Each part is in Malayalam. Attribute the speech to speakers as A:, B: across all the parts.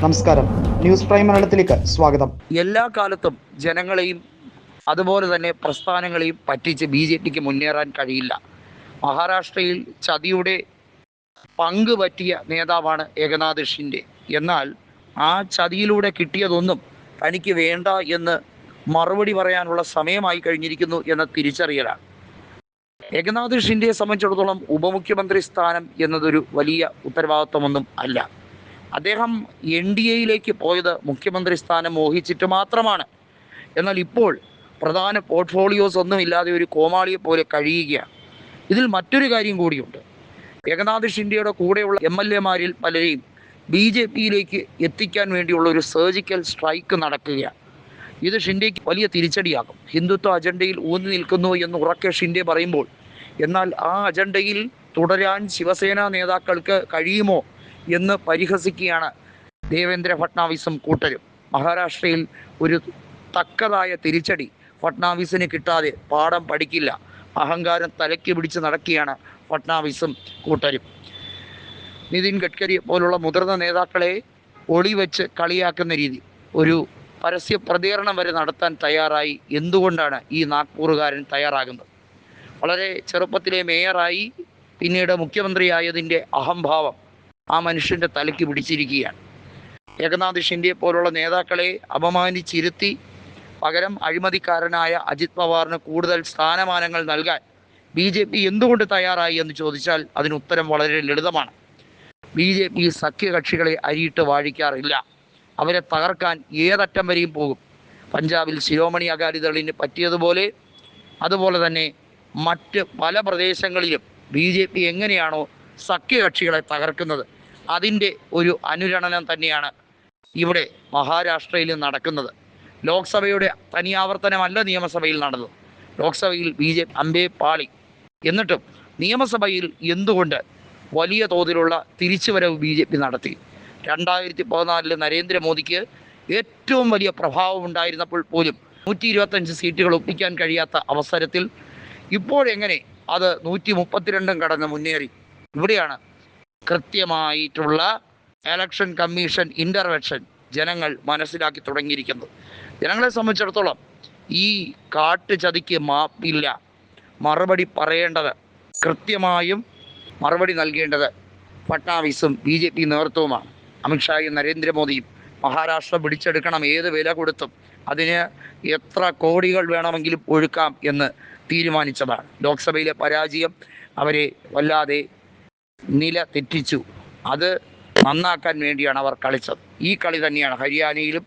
A: നമസ്കാരം. ന്യൂസ് പ്രൈം മലയാളത്തിലേക്ക് സ്വാഗതം.
B: എല്ലാ കാലത്തും ജനങ്ങളെയും അതുപോലെ തന്നെ പ്രസ്ഥാനങ്ങളെയും പറ്റിച്ച് ബി ജെ പിക്ക് മുന്നേറാൻ കഴിയില്ല. മഹാരാഷ്ട്രയിൽ ചതിയുടെ പങ്ക് പറ്റിയ നേതാവാണ് ഏകനാഥ് ഷിൻഡെ. എന്നാൽ ആ ചതിയിലൂടെ കിട്ടിയതൊന്നും തനിക്ക് വേണ്ട എന്ന് മറുപടി പറയാനുള്ള സമയമായി കഴിഞ്ഞിരിക്കുന്നു എന്ന തിരിച്ചറിയലാണ്. ഏകനാഥ് ഷിൻഡെയെ സംബന്ധിച്ചിടത്തോളം ഉപമുഖ്യമന്ത്രി സ്ഥാനം എന്നതൊരു വലിയ ഉത്തരവാദിത്വമൊന്നും അല്ല. അദ്ദേഹം എൻ ഡി എയിലേക്ക് പോയത് മുഖ്യമന്ത്രി സ്ഥാനം മോഹിച്ചിട്ട് മാത്രമാണ്. എന്നാൽ ഇപ്പോൾ പ്രധാന പോർട്ട്ഫോളിയോസ് ഒന്നുമില്ലാതെ ഒരു കോമാളിയെ പോലെ കഴിയുകയാണ്. ഇതിൽ മറ്റൊരു കാര്യം കൂടിയുണ്ട്. ഏകനാഥ് ഷിൻഡെയുടെ കൂടെയുള്ള എം എൽ എമാരിൽ പലരെയും ബി ജെ പിയിലേക്ക് എത്തിക്കാൻ വേണ്ടിയുള്ള ഒരു സർജിക്കൽ സ്ട്രൈക്ക് നടക്കുകയാണ്. ഇത് ഷിൻഡെക്ക് വലിയ തിരിച്ചടിയാകും. ഹിന്ദുത്വ അജണ്ടയിൽ ഊന്നി നിൽക്കുന്നു എന്ന് ഉറക്കെ ഷിൻഡെ പറയുമ്പോൾ എന്നാൽ ആ അജണ്ടയിൽ തുടരാൻ ശിവസേന നേതാക്കൾക്ക് കഴിയുമോ എന്ന് പരിഹസിക്കുകയാണ് ദേവേന്ദ്ര ഫട്നാവിസും കൂട്ടരും. മഹാരാഷ്ട്രയിൽ ഒരു തക്കതായ തിരിച്ചടി ഫട്നാവിസിന് കിട്ടാതെ പാഠം പഠിക്കില്ല. അഹങ്കാരം തലയ്ക്ക് പിടിച്ച് നടക്കുകയാണ് ഫട്നാവിസും കൂട്ടരും. നിതിൻ ഗഡ്കരി പോലുള്ള മുതിർന്ന നേതാക്കളെ ഒളിവെച്ച് കളിയാക്കുന്ന രീതി. ഒരു പരസ്യ പ്രതികരണം വരെ നടത്താൻ തയ്യാറായി എന്തുകൊണ്ടാണ് ഈ നാഗ്പൂറുകാരൻ തയ്യാറാകുന്നത്? വളരെ ചെറുപ്പത്തിലെ മേയറായി പിന്നീട് മുഖ്യമന്ത്രിയായതിന്റെ അഹംഭാവം ആ മനുഷ്യന്റെ തലയ്ക്ക് പിടിച്ചിരിക്കുകയാണ്. ഏകനാഥ് ഷിൻഡെ പോലുള്ള നേതാക്കളെ അപമാനിച്ചിരുത്തി പകരം അഴിമതിക്കാരനായ അജിത് പവാറിന് കൂടുതൽ സ്ഥാനമാനങ്ങൾ നൽകാൻ ബി ജെ പി എന്തുകൊണ്ട് തയ്യാറായി എന്ന് ചോദിച്ചാൽ അതിന് ഉത്തരം വളരെ ലളിതമാണ്. ബി ജെ പി സഖ്യകക്ഷികളെ അരിയിട്ട് വാഴിക്കാറില്ല. അവരെ തകർക്കാൻ ഏതറ്റം വരെയും പോകും. പഞ്ചാബിൽ ശിരോമണി അകാലിദളിന് പറ്റിയതുപോലെ അതുപോലെ തന്നെ മറ്റ് പല പ്രദേശങ്ങളിലും ബി ജെ പി എങ്ങനെയാണോ സഖ്യകക്ഷികളെ തകർക്കുന്നത്? അതിന്റെ ഒരു അനുരണനം തന്നെയാണ് ഇവിടെ മഹാരാഷ്ട്രയിൽ നടക്കുന്നത്. ലോക്സഭയുടെ തനിയാവർത്തനമല്ല നിയമസഭയിൽ നടന്നത്. ലോക്സഭയിൽ ബി ജെ അമ്പേ പാളി. എന്നിട്ടും നിയമസഭയിൽ എന്തുകൊണ്ട് വലിയ തോതിലുള്ള തിരിച്ചുവരവ് ബി ജെ പി നടത്തി? രണ്ടായിരത്തി പതിനാലിൽ നരേന്ദ്രമോദിക്ക് ഏറ്റവും വലിയ പ്രഭാവം ഉണ്ടായിരുന്നപ്പോൾ പോലും നൂറ്റി ഇരുപത്തഞ്ച് സീറ്റുകൾ ഒപ്പിക്കാൻ കഴിയാത്ത അവസരത്തിൽ ഇപ്പോഴെങ്ങനെ അത് നൂറ്റി മുപ്പത്തിരണ്ടും കടന്ന് മുന്നേറി? ഇവിടെയാണ് കൃത്യമായിട്ടുള്ള എലക്ഷൻ കമ്മീഷൻ ഇന്റർവെൻഷൻ ജനങ്ങൾ മനസ്സിലാക്കി തുടങ്ങിയിരിക്കുന്നത് ജനങ്ങളെ സംബന്ധിച്ചിടത്തോളം ഈ കാട്ടുചതിക്ക് മാപ്പില്ല. മറുപടി പറയേണ്ടത് കൃത്യമായും മറുപടി നൽകേണ്ടത് ഫട്നാവിസും ബി ജെ പി നേതൃത്വവുമാണ്. അമിത്ഷായും നരേന്ദ്രമോദിയും മഹാരാഷ്ട്ര പിടിച്ചെടുക്കണം ഏത് വില കൊടുത്തും അതിന് എത്ര കോടികൾ വേണമെങ്കിലും ഒഴുക്കാം എന്ന് തീരുമാനിച്ചതാണ്. ലോക്സഭയിലെ പരാജയം അവരെ വല്ലാതെ നില തെറ്റിച്ചു. അത് നന്നാക്കാൻ വേണ്ടിയാണ് അവർ കളിച്ചത്. ഈ കളി തന്നെയാണ് ഹരിയാനയിലും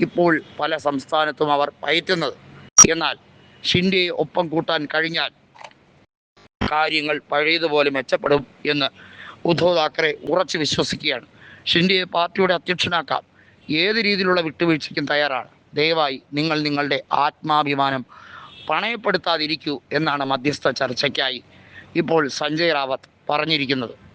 B: ഇപ്പോൾ പല സംസ്ഥാനത്തും അവർ പയറ്റുന്നത്. എന്നാൽ ഷിൻഡെയെ ഒപ്പം കൂട്ടാൻ കഴിഞ്ഞാൽ കാര്യങ്ങൾ പഴയതുപോലെ മെച്ചപ്പെടും എന്ന് ഉദ്ധവ് താക്കറെ ഉറച്ചു വിശ്വസിക്കുകയാണ്. ഷിൻഡെയെ പാർട്ടിയുടെ അധ്യക്ഷനാക്കാം. ഏത് രീതിയിലുള്ള വിട്ടുവീഴ്ചയ്ക്കും തയ്യാറാണ്. ദയവായി നിങ്ങൾ നിങ്ങളുടെ ആത്മാഭിമാനം പണയപ്പെടുത്താതിരിക്കൂ എന്നാണ് മധ്യസ്ഥ ചർച്ചയ്ക്കായി ഇപ്പോൾ സഞ്ജയ് റാവത്ത് പറഞ്ഞിരിക്കുന്നത്.